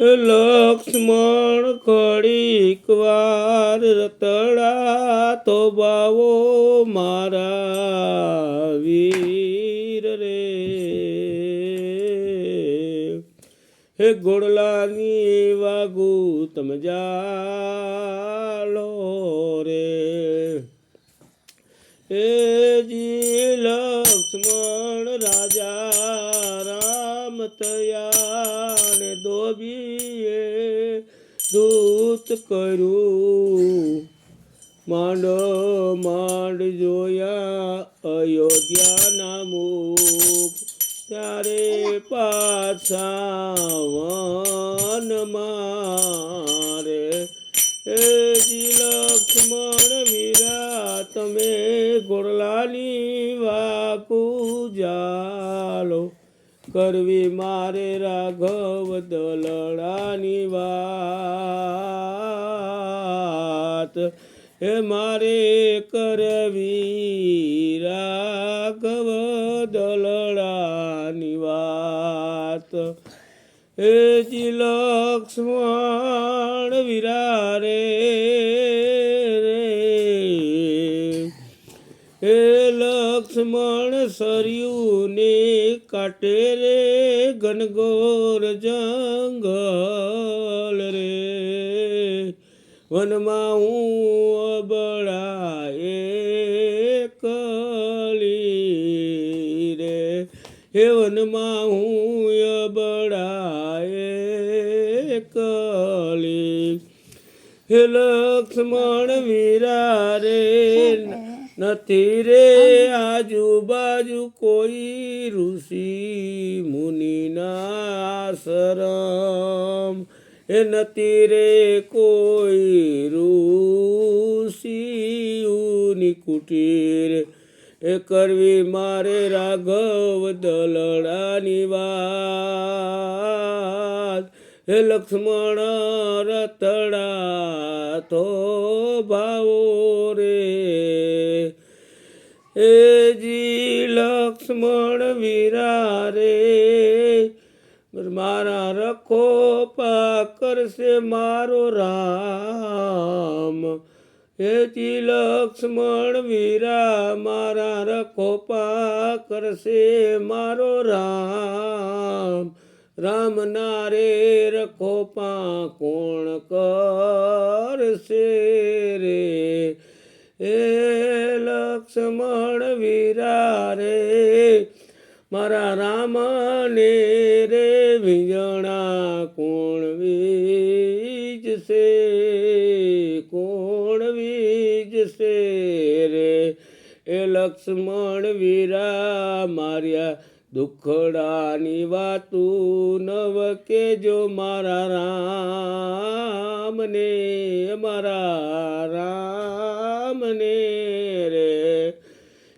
લક્ષ્મણ ખડીક વાર રતડા તો બાવો મારા વીર રે. હે ગોડલાની વાગુ તમે જાલો રે. એ જી લક્ષ્મણ રાજા રામ તયાને દોબીએ દૂત કર્યું માંડ માંડ જોયા અયોધ્યાના મુખ. ત્યારે પાછા વન મારે એ લક્ષ્મણ વીરા તમે ગોરલાની વાકુ જાલો કરવી મારે રાઘવ દલડાની વાત. હે મારે કરવી રાઘવ દલડાની વાત. હે જી લક્ષ્મણ વિરારે રે. હે લક્ષ્મણ સરયુને કાટે રે ઘનઘોર જંગલ રે. વનમાં હું અબળાએ કલી રે. હે વનમાં હું અબળાએ કલી. હે લક્ષ્મણ વીરા રે. નથી રે આજુબાજુ કોઈ ઋષિ મુનિના આશ્રમ. એ નથી રે કોઈ ઋષિ કુટીર. એ કરવી મારે રાઘવ દલડાની વાત. હે લક્ષ્મણ રતડા તો ભાવો રે. એ જી લક્ષ્મણ વીરા રે મારા રખો પા કરશે મારો રામ. હે જી લક્ષ્મણ વીરા, મારા રખો પા કરશે મારો રામ. રામ નારે રખો પા કોણ કરશે રે? એ લક્ષ્મણ વીરા રે. મારા રામને રે વિજણા કોણ વીજશે? કોણ વીજશે રે? એ લક્ષ્મણ વીરા માર્યા દુખડાની વાતું નવ કેજો મારા રામને મારા રામને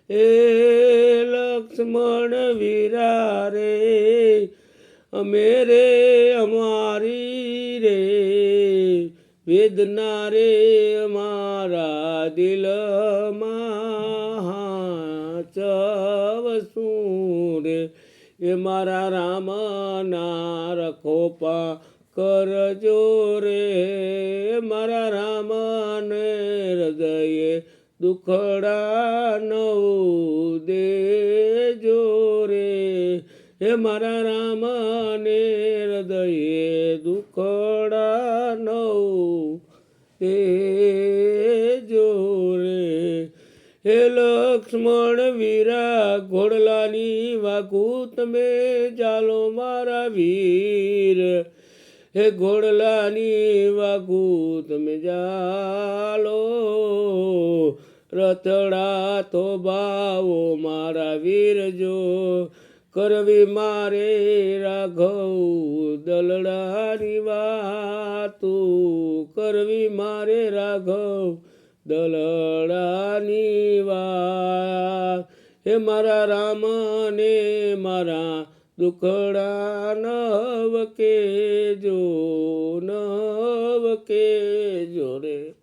એ લક્ષ્મણ વીરા રે અમે રે અમારી રે, વેદના રે અમારા દિલમાં ચવસું રે. એ મારા રામ ના રખો પા કરજો રે, મારા દુખડા નવ દેજો રે. હે મારા રામ ને હૃદયે દુખડા નવ દેજો રે. હે લક્ષ્મણ વીરા ઘોડલાની વાકુ તમે ચાલો મારા વીર. હે ઘોડલાની વાકુ તમે ચાલો રતડા તો બાવો મારા વીર જો કરવી મારે રાઘવ દલડાની વાતો, કરવી મારે રાઘવ દલડાની વાત. હે મારા રામ ને મારા દુખડા નવ કે જો નવ કે જો રે.